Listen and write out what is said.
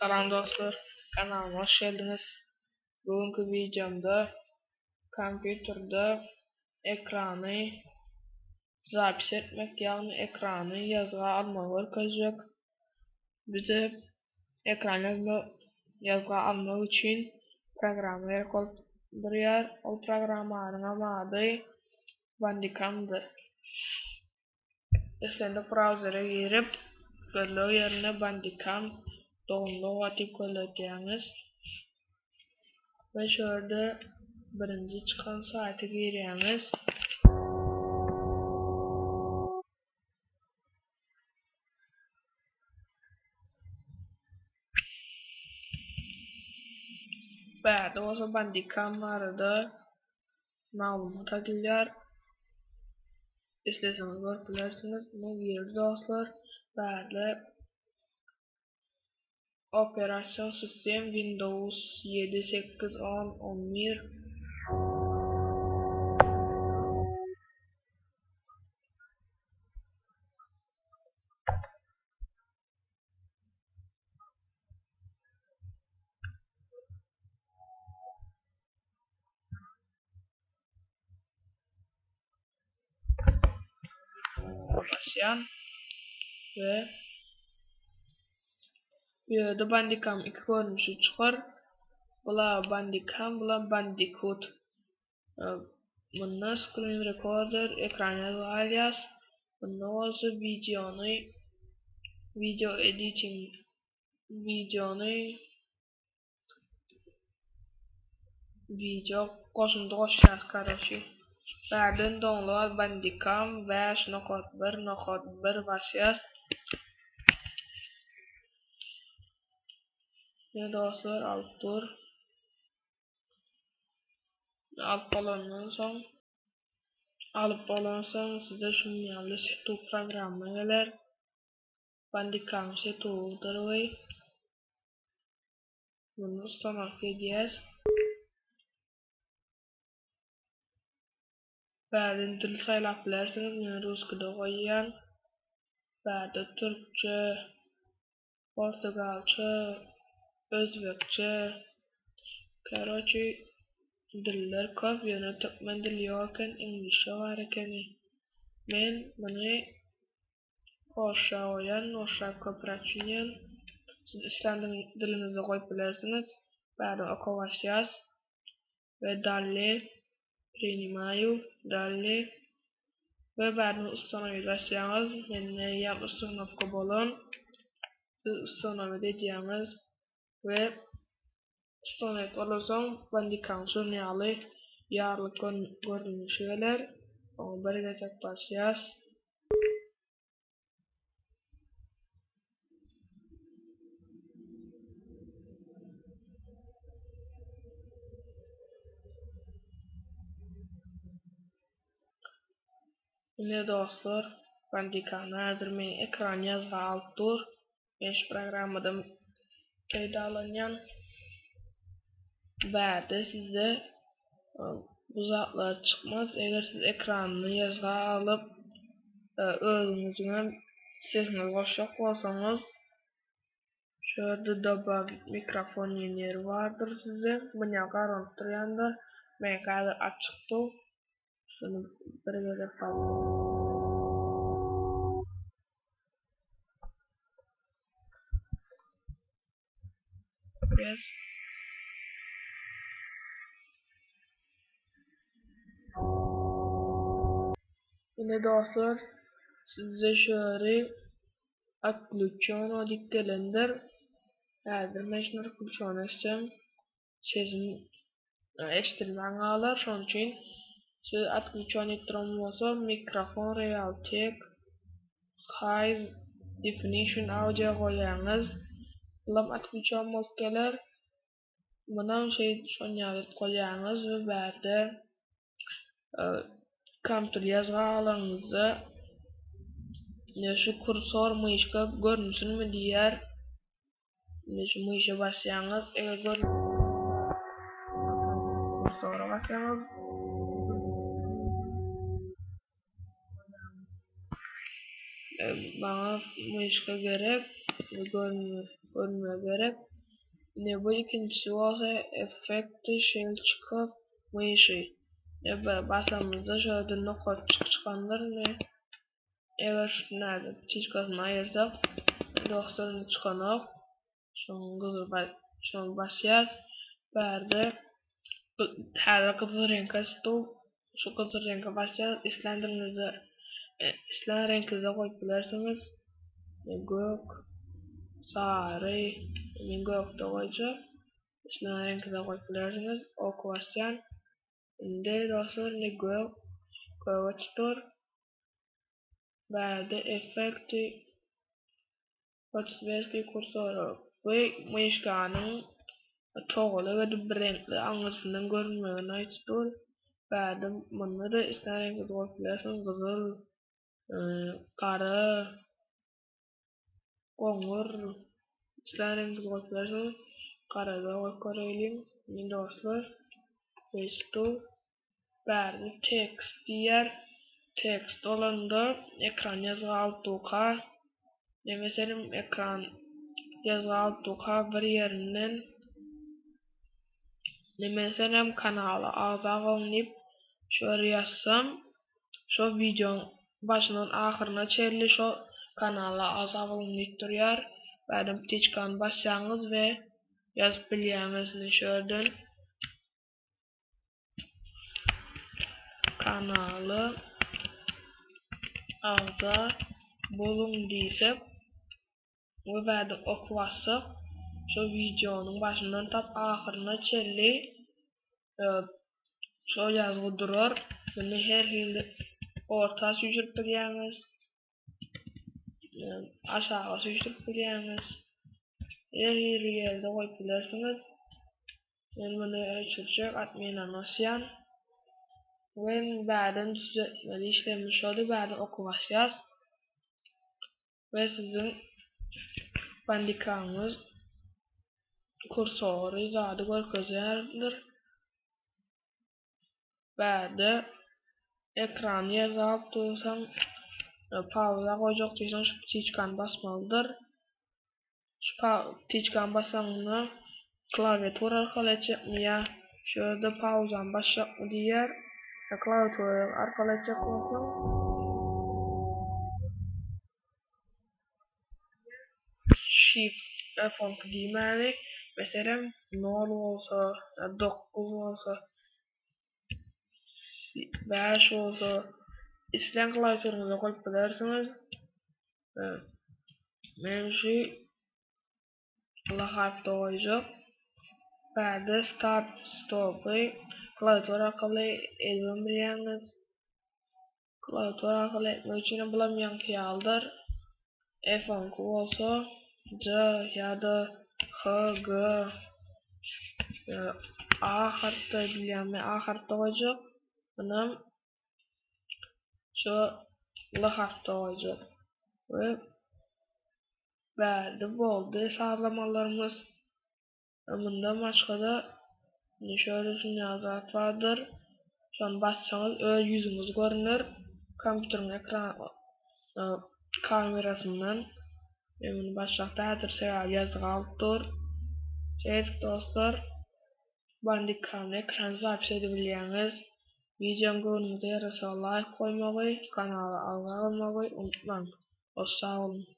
Salam dostlar, kanalıma hoş geldiniz. Bugünkü videomda kompüterde ekranı zapis etmek, yani ekranı yazığa almak öğretecek. Bize ekran yazma, yazığa almak için program gerek olup duruyor. O programın adı Bandicam'dır. Eslende browser'a girip, gördüğü yerine Bandicam download atıp koyacağınız ve şurada birinci çıkan saate gireceğiniz Bärde bolsa Bandicam barada maglumat agilýär. İsteseniz görüp bilersiniz. Bu ýerde dostlar bärde operasyon sistem Windows 7, 8, 10, 11 başlayan ve de Bandicam. Ik hoor een schuur. Была Bandicam, была Bandicoot. Mână screen recorder, ecranează alias, mânăză videonui, video editing, Video videonui, video, cosum 26 care și بعدن دانلود بندیکام وش نخود بر نخود was وسیست basýas. Ne dostlar alıp dur. Alıp bolandan soň alıp bolan soň size şu ýaly setup programma geler. Bandicam setupdyr we bunu ustanak edýäs. Bärden dil saýlap bilersiňiz, men ruskyda goýýan. Bärde türkçe, portugalça, O'zbekcha. Короче, dillar ko'p, yana topman dil yoken English avarakani. Men buni oshaoyan, osha ko'prachuyan. Siz islam dilinizni qo'yib bilarsiz. Bari okovasiyas va dalli принимаю, dalli va bari ustanoviy vasiyamiz. Meniyam ustanovka bo'lin. Siz ustanovi deyamiz. We ustanowit bolasoň Bandicam şurnaly ýarlyk görünüşi geler. Oňa bir geçek başlaýas. Ine dostlar, Bandicam'da häzir men ekran ýazgy alyp dur. Men şu peýdalanýan bärde size bu zatlar çykmaz. Eger siz ekranyny ýazga alyp özüňize sesini goşak bolsaňyz şurada dobawit mikrofon ýeri bardyr size. Buňa garant durýandyr. Men häzir açykdy. Şunu bir gezek biraz. Yine dostlar size şöyle отключено dikkatlender bir mecnur kulçonu istem sezin eştirmen ağlar. Şonun için siz отключен ettirim olsa mikrofon realtek high definition audio koyanız lam atmayacağım maskeler bana şey son yavet koyacağınız ve verdi. Ee, e, kontrol yazma alanınızı ya şu kursor mışka görünsün mü diğer? Ya şu mışa basacağınız eğer görünsün kursora basacağınız ee, bana mışka gerek görünme, görünme gerek. Ne bu ikincisi olsa efekti şey çıkıp mışı. Ne bu basamızda şöyle nokot çık çıkanlar ne? Eğer nerede çizgisini ayırsak dostlarını çıkanak. Şoň gyzyl baş, şoň başýas. Bärde häzir gyzyl reňke stu. Şu gyzyl reňke başýas. Islendirinizi e, islen reňkize goýup bilersiňiz. E, gök, sarı, min gök doğacı. Şuna renk de koyabilirsiniz. O kuvasyan. Inde dostlar ne gök, gök çıtır. Ve de efekti 35 bir kursor. Ve mışkanın toğulu ve de renkli anlasından görünmeyen açtır. Ve da isteyen renk de koyabilirsiniz. Kara, goýup bilersiň. Garaga goýup göreýin. Min dostlar, bestu bäde tekst diýer. Tekst bolanda ekran ýazgalypdyka. Meselem ekran ýazgalypdyka bir ýerinden Meselem kanala azag olanyp şöyle ýazsam, şo video başyndan ahyryna çenli şo kanala azag olanyp durýar. Bädem tiçkan basýaňyz we ýazyp bilýäňiz şöýden kanaly azda bolun diýsek we bäde şo videonyň başyndan tap ahyryna çenli şo ýazgy durar. Meni her hilde orta süýjüp bilýäňiz. Aşağı süýjüp bilýäňiz. Her hili ýerde goýup bilersiňiz. Men meni öçürjek atmena nosyan. Men bäden düzletmeli işlemmiş oldy, bäden okuwasyas. We sizin bandikanyňyz kursory zady görkezýärdir. Bäde ekran ýazyp dursaň pauza goýjak diýsen şu tiçkan basmalydyr. Şu tiçkan basaňyna klawiatura arkaly çekmeýär. Şöyle pauzan başlap diýer. Klawiatura arkaly çek bolsa shift F10 diýmäli. Meselem 0 bolsa, 9 bolsa, 5 bolsa, islen klawiaturyňyza goýup bilersiňiz. Men şu lahapda goýjak. Bäde start stopy klawiatura arkaly edip bilýäňiz. Klawiatura arkaly etmek üçin bulamyan ýaldyr. F10 bolsa C ýa-da H, G A harfta bilýärmi A harfta goýjak. Munam şu L harfta goýjak. We bäde boldy sağlamalarymyz. Munda başga-da şöyle ýazat bardyr. Şonu bassaňyz öz ýüzüňiz görünür. Kompýuteriň ekran kamerasynyň Men başlap bädir serial ýazyp alypdyr. Şeýle dostlar, bandikany ekran zapis edip видеоны көріңізде досға лайк қоймағой каналы алға қалмақғой ұмытпаң оссау болы